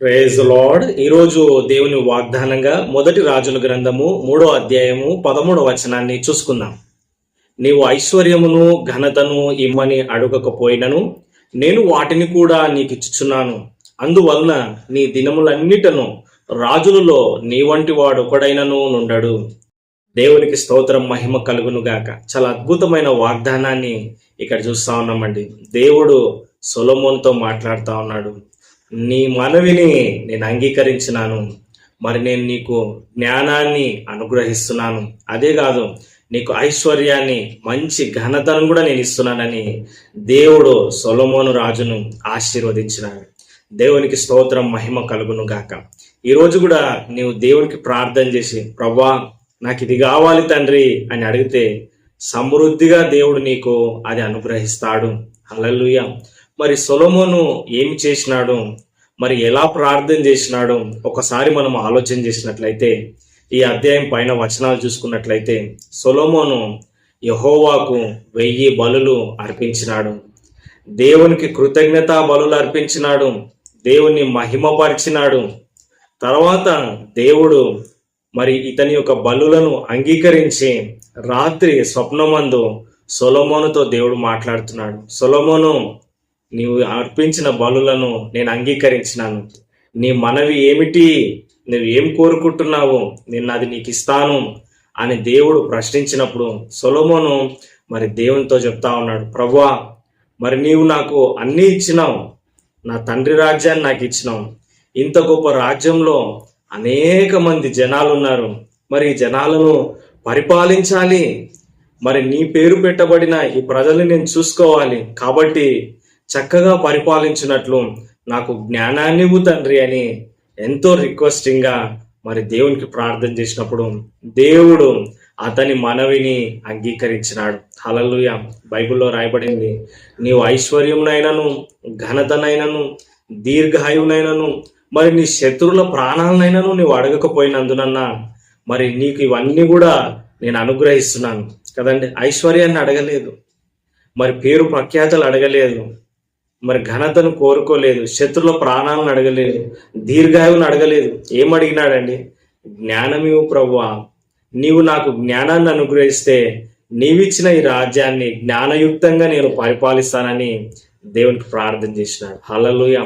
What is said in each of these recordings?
Praise lord ఈరోజు దేవుని వాగ్దానంగా మొదటి రాజుల గ్రంథము మూడో అధ్యాయము పదమూడవ వచనాన్ని చూసుకుందాం. నీవు ఐశ్వర్యమును ఘనతను ఇమ్మని అడగకపోయినను నేను వాటిని కూడా నీకు ఇచ్చుచున్నాను. అందువలన నీ దినములన్నిటను రాజులలో నీ వంటి వాడు ఒకడైనను నుండడు. దేవునికి స్తోత్రం మహిమ కలుగును గాక. చాలా అద్భుతమైన వాగ్దానాన్ని ఇక్కడ చూస్తా ఉన్నామండి. దేవుడు సొలమోన్తో మాట్లాడుతూ ఉన్నాడు. నీ మనవిని నేను అంగీకరించినాను. మరి నేను నీకు జ్ఞానాన్ని అనుగ్రహిస్తున్నాను. అదే కాదు నీకు ఐశ్వర్యాన్ని మంచి ఘనతను కూడా నేను ఇస్తున్నానని దేవుడు సొలమోను రాజును ఆశీర్వదించినాడు. దేవునికి స్తోత్రం మహిమ కలుగును గాక. ఈరోజు కూడా నీవు దేవునికి ప్రార్థన చేసి ప్రవ్వా నాకు ఇది కావాలి తండ్రి అని అడిగితే సమృద్ధిగా దేవుడు నీకు అది అనుగ్రహిస్తాడు. హల్లెలూయా. మరి సొలొమోను ఏమి చేసినాడు? మరి ఎలా ప్రార్థన చేసినాడు? ఒకసారి మనం ఆలోచన చేసినట్లయితే ఈ అధ్యాయం పైన వచనాలు చూసుకున్నట్లయితే సొలోమోను యహోవాకు వెయ్యి బలులు అర్పించినాడు. దేవునికి కృతజ్ఞతా బలులు అర్పించినాడు. దేవుని మహిమపరిచినాడు. తర్వాత దేవుడు మరి ఇతని యొక్క బలులను అంగీకరించి రాత్రి స్వప్నమందు సొలోమోనుతో దేవుడు మాట్లాడుతున్నాడు. సొలోమోను నీవు అర్పించిన బలులను నేను అంగీకరించినాను. నీ మనవి ఏమిటి? నువ్వు ఏం కోరుకుంటున్నావు? నేను అది నీకు ఇస్తాను అని దేవుడు ప్రశ్నించినప్పుడు సొలొమోను మరి దేవునితో చెప్తా ఉన్నాడు ప్రభువా మరి నీవు నాకు అన్నీ ఇచ్చినావు. నా తండ్రి రాజ్యాన్ని నాకు ఇచ్చినావు. ఇంత గొప్ప రాజ్యంలో అనేక మంది జనాలు ఉన్నారు మరి ఈ జనాలను పరిపాలించాలి. మరి నీ పేరు పెట్టబడిన ఈ ప్రజల్ని నేను చూసుకోవాలి. కాబట్టి చక్కగా పరిపాలించినట్లు నాకు జ్ఞానాన్ని తండ్రి అని ఎంతో రిక్వెస్టింగ్గా మరి దేవునికి ప్రార్థన చేసినప్పుడు దేవుడు అతని మనవిని అంగీకరించినాడు. హలలుయ బైబిల్లో రాయబడింది నీవు ఐశ్వర్యమునైనను ఘనతనైనను దీర్ఘాయువునైనను మరి నీ శత్రువుల ప్రాణాలనైనను నీవు అడగకపోయినందునన్నా మరి నీకు ఇవన్నీ కూడా నేను అనుగ్రహిస్తున్నాను. కదండి ఐశ్వర్యాన్ని అడగలేదు. మరి పేరు ప్రఖ్యాతలు అడగలేదు. మరి ఘనతను కోరుకోలేదు శత్రుల ప్రాణాలను అడగలేదు దీర్ఘాయువును అడగలేదు. ఏం అడిగినాడండి? జ్ఞానమివు ప్రవ్వా నీవు నాకు జ్ఞానాన్ని అనుగ్రహిస్తే నీవిచ్చిన ఈ రాజ్యాన్ని జ్ఞానయుక్తంగా నేను పరిపాలిస్తానని దేవునికి ప్రార్థన చేసినాడు. హలలుయ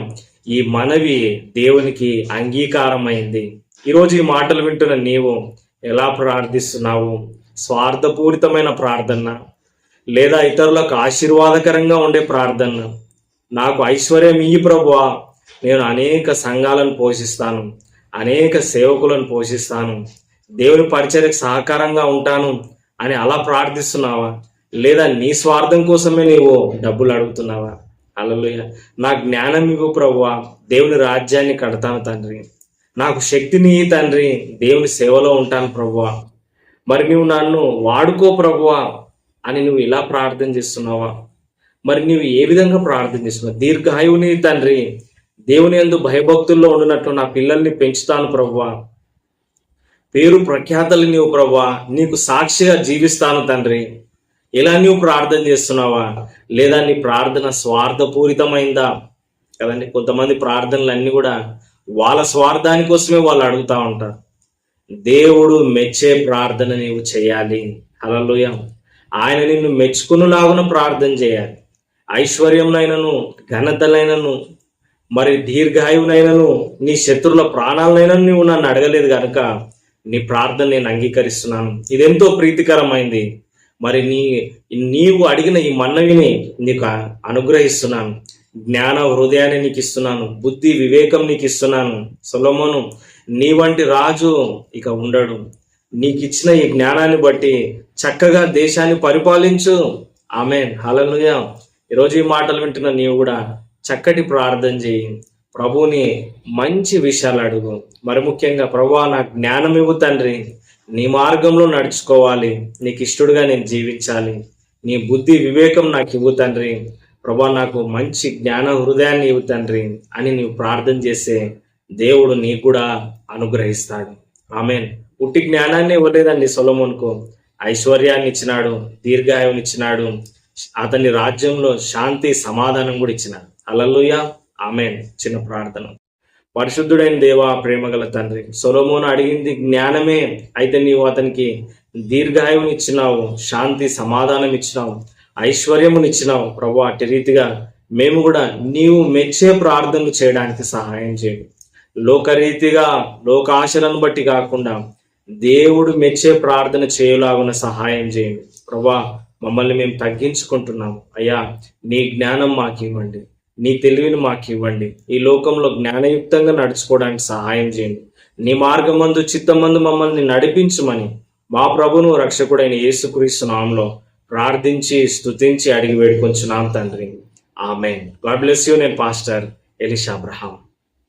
ఈ మనవి దేవునికి అంగీకారమైంది. ఈరోజు ఈ మాటలు వింటున్న నీవు ఎలా ప్రార్థిస్తున్నావు? స్వార్థపూరితమైన ప్రార్థన లేదా ఇతరులకు ఆశీర్వాదకరంగా ఉండే ప్రార్థన? నాకు ఐశ్వర్యం ఇయ్యి ప్రభువా. నేను అనేక సంఘాలను పోషిస్తాను అనేక సేవకులను పోషిస్తాను. దేవుని పరిచర్యకు సహకారంగా ఉంటాను అని అలా ప్రార్థిస్తున్నావా? లేదా నీ స్వార్థం కోసమే నీవు డబ్బులు అడుగుతున్నావా? అలలుయ నా జ్ఞానం ఇవ్వు ప్రభువా. దేవుని రాజ్యాన్ని కడతాను తండ్రి. నాకు శక్తిని తండ్రి. దేవుని సేవలో ఉంటాను ప్రభువా. మరి నువ్వు నన్ను వాడుకో ప్రభువా అని నువ్వు ఇలా ప్రార్థన చేస్తున్నావా? మరి నీవు ఏ విధంగా ప్రార్థన చేస్తున్నావు? దీర్ఘాయువుని తండ్రి దేవుని ఎందు భయభక్తుల్లో ఉండినట్లు నా పిల్లల్ని పెంచుతాను ప్రవ్వా. పేరు ప్రఖ్యాతలు నీవు ప్రవ్వా. నీకు సాక్షిగా జీవిస్తాను తండ్రి. ఇలా నీవు ప్రార్థన చేస్తున్నావా? లేదా నీ ప్రార్థన స్వార్థపూరితమైందా? కదండి కొంతమంది ప్రార్థనలు అన్నీ కూడా వాళ్ళ స్వార్థాని కోసమే వాళ్ళు అడుగుతా ఉంటారు. దేవుడు మెచ్చే ప్రార్థన నీవు చేయాలి. అలలోయ ఆయన నిన్ను మెచ్చుకున్నలాగున ప్రార్థన చేయాలి. ఐశ్వర్యంనైనను ఘనతలైనను మరి దీర్ఘాయువునైనను నీ శత్రుల ప్రాణాలనైనను నువ్వు నన్ను అడగలేదు కనుక నీ ప్రార్థన నేను అంగీకరిస్తున్నాను. ఇదెంతో ప్రీతికరమైంది. మరి నీ నీవు అడిగిన ఈ మన్నవిని నీకు అనుగ్రహిస్తున్నాను. జ్ఞాన హృదయాన్ని నీకు ఇస్తున్నాను బుద్ధి వివేకం నీకు ఇస్తున్నాను సొలొమోను నీ వంటి రాజు ఇక ఉండడు. నీకు ఇచ్చిన ఈ జ్ఞానాన్ని బట్టి చక్కగా దేశాన్ని పరిపాలించు. ఆమె హలలుయా ఈరోజు ఈ మాటలు వింటున్న నీవు కూడా చక్కటి ప్రార్థన చేయి. ప్రభువుని మంచి విషయాలు అడుగు. మరి ముఖ్యంగా ప్రభువా నాకు జ్ఞానం ఇవ్వు తండ్రి. నీ మార్గంలో నడుచుకోవాలి. నీకు ఇష్టడుగా నేను జీవించాలి. నీ బుద్ధి వివేకం నాకు ఇవ్వు తండ్రి. ప్రభా నాకు మంచి జ్ఞాన హృదయాన్ని ఇవ్వు తండ్రి అని నీవు ప్రార్థన చేస్తే దేవుడు నీకు కూడా అనుగ్రహిస్తాడు. ఆమెన్. పుట్టి జ్ఞానాన్ని ఇవ్వలేదండి సొలమోన్కు ఐశ్వర్యాన్ని ఇచ్చినాడు దీర్ఘాయువుని ఇచ్చినాడు అతని రాజ్యంలో శాంతి సమాధానం కూడా ఇచ్చిన. అలలుయ ఆమె చిన్న ప్రార్థన. పరిశుద్ధుడైన దేవా ప్రేమగల తండ్రి సొలోమోను అడిగింది జ్ఞానమే. అయితే నీవు అతనికి దీర్ఘాయువుని ఇచ్చినావు శాంతి సమాధానం ఇచ్చినావు ఐశ్వర్యమునిచ్చినావు ప్రభు అట్టి రీతిగా మేము కూడా నీవు మెచ్చే ప్రార్థనలు చేయడానికి సహాయం చేయండి లోకరీతిగా లోకాశలను బట్టి కాకుండా దేవుడు మెచ్చే ప్రార్థన చేయలాగున సహాయం చేయండి. ప్రభా మమ్మల్ని మేము తగ్గించుకుంటున్నాం అయ్యా నీ జ్ఞానం మాకు ఇవ్వండి నీ తెలివిని మాకు ఇవ్వండి ఈ లోకంలో జ్ఞానయుక్తంగా నడుచుకోవడానికి సహాయం చేయండి. నీ మార్గమందు చిత్తమందు మమ్మల్ని నడిపించమని మా ప్రభును రక్షకుడైన యేసుక్రీస్తు నామంలో ప్రార్థించి స్తుతించి అడిగి వేడుకొంచున్నాం తండ్రి. ఆమె గాడ్ బ్లెస్ యూ. నేను పాస్టర్ ఎలిషా అబ్రహాం.